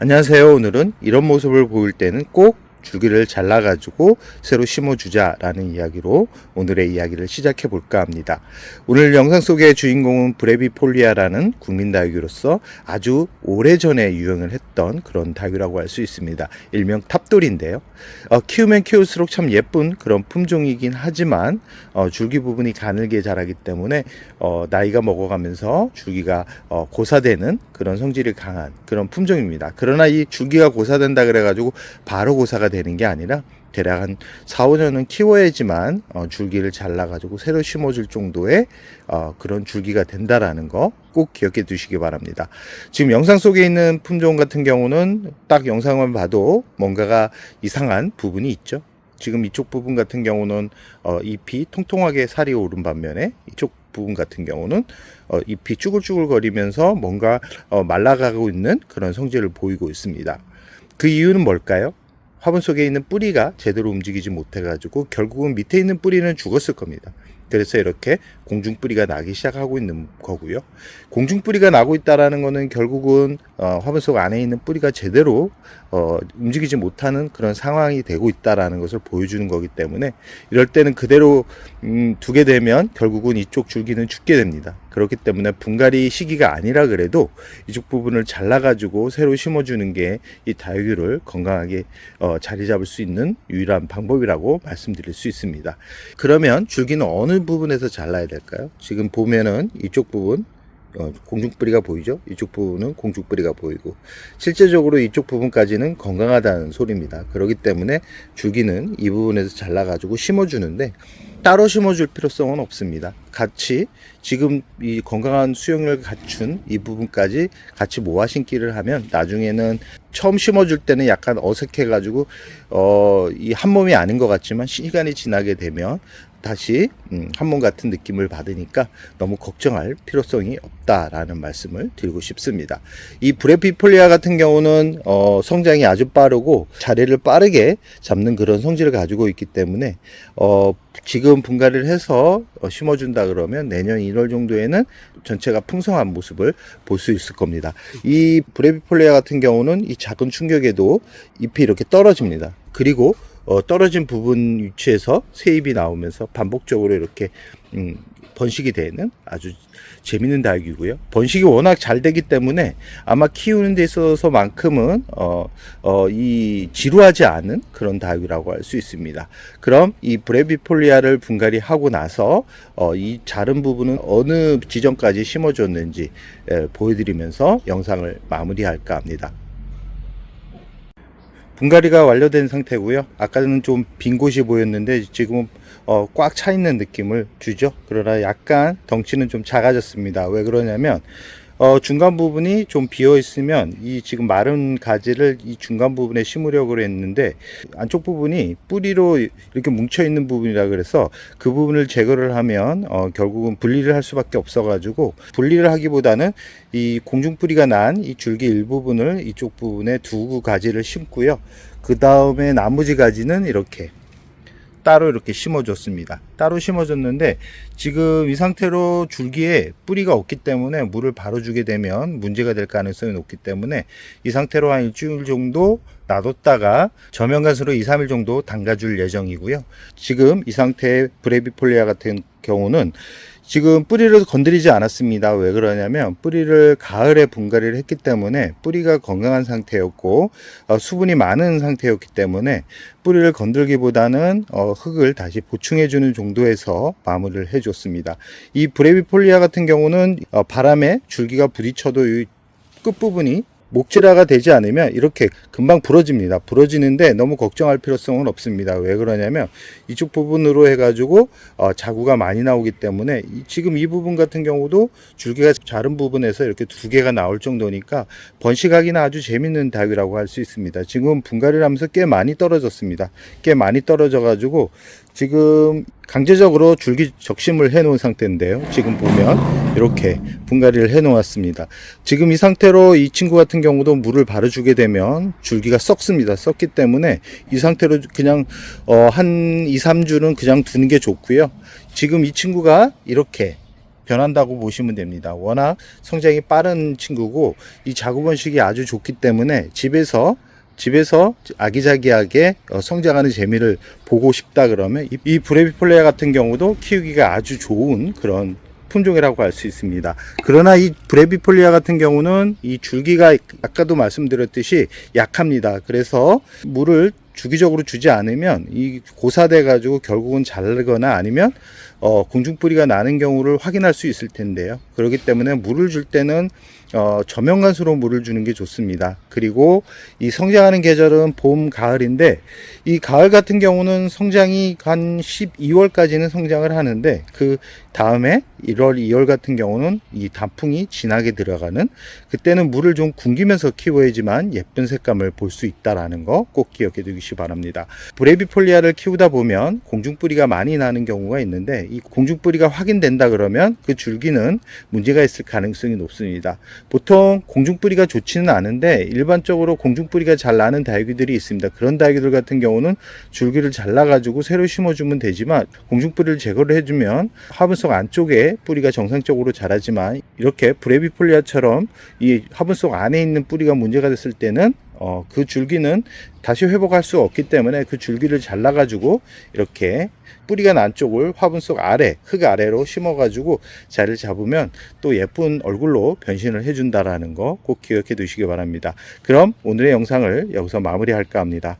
안녕하세요. 오늘은 이런 모습을 보일 때는 꼭 줄기를 잘라가지고 새로 심어주자라는 이야기로 오늘의 이야기를 시작해 볼까 합니다. 오늘 영상 속의 주인공은 브레비폴리아라는 국민 다육이로서 아주 오래전에 유행을 했던 그런 다육이라고 할 수 있습니다. 일명 탑돌인데요. 어, 키우면 키울수록 참 예쁜 그런 품종이긴 하지만 어, 줄기 부분이 가늘게 자라기 때문에 어, 나이가 먹어가면서 줄기가 어, 고사되는 그런 성질이 강한 그런 품종입니다. 그러나 이 줄기가 고사된다 그래가지고 바로 고사가 되는 게 아니라 대략 한 4, 5년은 키워야지만 어, 줄기를 잘라가지고 새로 심어줄 정도의 어, 그런 줄기가 된다라는 거 꼭 기억해 두시기 바랍니다. 지금 영상 속에 있는 품종 같은 경우는 딱 영상만 봐도 뭔가가 이상한 부분이 있죠. 지금 이쪽 부분 같은 경우는 어, 잎이 통통하게 살이 오른 반면에 이쪽 부분 같은 경우는 어, 잎이 쭈글쭈글거리면서 뭔가 어, 말라가고 있는 그런 성질을 보이고 있습니다. 그 이유는 뭘까요? 화분 속에 있는 뿌리가 제대로 움직이지 못해가지고 결국은 밑에 있는 뿌리는 죽었을 겁니다. 그래서 이렇게 공중 뿌리가 나기 시작하고 있는 거고요. 공중 뿌리가 나고 있다라는 거는 결국은 어, 화분 속 안에 있는 뿌리가 제대로 어, 움직이지 못하는 그런 상황이 되고 있다라는 것을 보여주는 거기 때문에 이럴 때는 그대로 음, 두게 되면 결국은 이쪽 줄기는 죽게 됩니다. 그렇기 때문에 분갈이 시기가 아니라 그래도 이쪽 부분을 잘라가지고 새로 심어주는 게 이 다육이를 건강하게 어, 자리 잡을 수 있는 유일한 방법이라고 말씀드릴 수 있습니다. 그러면 줄기는 어느 부분에서 잘라야 될까요? 지금 보면은 이쪽 부분 어, 공중뿌리가 보이죠? 이쪽 부분은 공중뿌리가 보이고 실제적으로 이쪽 부분까지는 건강하다는 소리입니다. 그렇기 때문에 줄기는 이 부분에서 잘라가지고 심어주는데 따로 심어줄 필요성은 없습니다. 같이 지금 이 건강한 수영을 갖춘 이 부분까지 같이 모아 심기를 하면 나중에는 처음 심어줄 때는 약간 어색해가지고 어, 이 한 몸이 아닌 것 같지만 시간이 지나게 되면 다시 음, 한몸 같은 느낌을 받으니까 너무 걱정할 필요성이 없다라는 말씀을 드리고 싶습니다. 이 브레피폴리아 같은 경우는 어, 성장이 아주 빠르고 자리를 빠르게 잡는 그런 성질을 가지고 있기 때문에 어, 지금 분갈이를 해서 어, 심어준다 그러면 내년 1월 정도에는 전체가 풍성한 모습을 볼 수 있을 겁니다. 이 브레비폴리아 같은 경우는 이 작은 충격에도 잎이 이렇게 떨어집니다. 그리고 어, 떨어진 부분 위치에서 새 잎이 나오면서 반복적으로 이렇게 음, 번식이 되는 아주 재밌는 다육이고요. 번식이 워낙 잘 되기 때문에 아마 키우는 데 있어서만큼은 어, 어, 이 지루하지 않은 그런 다육이라고 할 수 있습니다. 그럼 이 브레비폴리아를 분갈이 하고 나서 어, 이 자른 부분은 어느 지점까지 심어줬는지 에, 보여드리면서 영상을 마무리할까 합니다. 분갈이가 완료된 상태고요. 아까는 좀 빈 곳이 보였는데 지금은 어, 꽉 차 있는 느낌을 주죠. 그러나 약간 덩치는 좀 작아졌습니다. 왜 그러냐면 어, 중간 부분이 좀 비어 있으면 이 지금 마른 가지를 이 중간 부분에 심으려고 했는데 안쪽 부분이 뿌리로 이렇게 뭉쳐 있는 부분이라 그래서 그 부분을 제거를 하면 어, 결국은 분리를 할 수밖에 없어 가지고 분리를 하기보다는 이 공중 뿌리가 난 이 줄기 일부분을 이쪽 부분에 두 가지를 심고요. 그 다음에 나머지 가지는 이렇게 따로 이렇게 심어줬습니다. 따로 심어줬는데 지금 이 상태로 줄기에 뿌리가 없기 때문에 물을 바로 주게 되면 문제가 될 가능성이 높기 때문에 이 상태로 한 일주일 정도 놔뒀다가 저면가스로 2, 3일 정도 담가줄 예정이고요. 지금 이 상태의 브레비폴리아 같은 경우는 지금 뿌리를 건드리지 않았습니다. 왜 그러냐면 뿌리를 가을에 분갈이를 했기 때문에 뿌리가 건강한 상태였고 어, 수분이 많은 상태였기 때문에 뿌리를 건들기보다는 어, 흙을 다시 보충해주는 정도에서 마무리를 해줬습니다. 이 브레비폴리아 같은 경우는 어, 바람에 줄기가 부딪혀도 이 끝부분이 목질화가 되지 않으면 이렇게 금방 부러집니다. 부러지는데 너무 걱정할 필요성은 없습니다. 왜 그러냐면 이쪽 부분으로 해가지고 어, 자구가 많이 나오기 때문에 이- 지금 이 부분 같은 경우도 줄기가 자른 부분에서 이렇게 두 개가 나올 정도니까 번식하기는 아주 재밌는 닭이라고 할 수 있습니다. 지금 분갈이를 하면서 꽤 많이 떨어졌습니다. 꽤 많이 떨어져가지고 지금 강제적으로 줄기 적심을 해 놓은 상태인데요. 지금 보면 이렇게 분갈이를 해 놓았습니다. 지금 이 상태로 이 친구 같은 경우도 물을 바로 주게 되면 줄기가 썩습니다. 썩기 때문에 이 상태로 그냥 어, 한 2, 3주는 그냥 두는 게 좋고요. 지금 이 친구가 이렇게 변한다고 보시면 됩니다. 워낙 성장이 빠른 친구고 이 자구 번식이 아주 좋기 때문에 집에서 집에서 아기자기하게 어, 성장하는 재미를 보고 싶다 그러면 이- 이 브레비폴레아 같은 경우도 키우기가 아주 좋은 그런 품종이라고 할 수 있습니다. 그러나 이 브레비폴리아 같은 경우는 이 줄기가 아까도 말씀드렸듯이 약합니다. 그래서 물을 주기적으로 주지 않으면 이 고사돼 가지고 결국은 자르거나 아니면 어, 공중뿌리가 나는 경우를 확인할 수 있을 텐데요. 그렇기 때문에 물을 줄 때는 어, 저명간수로 물을 주는 게 좋습니다. 그리고 이 성장하는 계절은 봄, 가을인데 이 가을 같은 경우는 성장이 한 12월까지는 성장을 하는데 그 다음에 1월, 2월 같은 경우는 이 단풍이 진하게 들어가는 그때는 물을 좀 굶기면서 키워야지만 예쁜 색감을 볼 수 있다라는 거 꼭 기억해 두시기 바랍니다. 브레비폴리아를 키우다 보면 공중뿌리가 많이 나는 경우가 있는데 이 공중뿌리가 확인된다 그러면 그 줄기는 문제가 있을 가능성이 높습니다. 보통 공중뿌리가 좋지는 않은데 일반적으로 공중뿌리가 잘 나는 다육이들이 있습니다. 그런 다육이들 같은 경우는 줄기를 잘라가지고 새로 심어주면 되지만 공중뿌리를 제거를 해주면 화분석 안쪽에 뿌리가 정상적으로 자라지만 이렇게 브레비폴리아처럼 이 화분석 안에 있는 뿌리가 문제가 됐을 때는 어, 그 줄기는 다시 회복할 수 없기 때문에 그 줄기를 잘라가지고 이렇게 뿌리가 난 쪽을 화분 속 아래, 흙 아래로 심어가지고 자리를 잡으면 또 예쁜 얼굴로 변신을 해준다라는 거 꼭 기억해 두시기 바랍니다. 그럼 오늘의 영상을 여기서 마무리할까 합니다.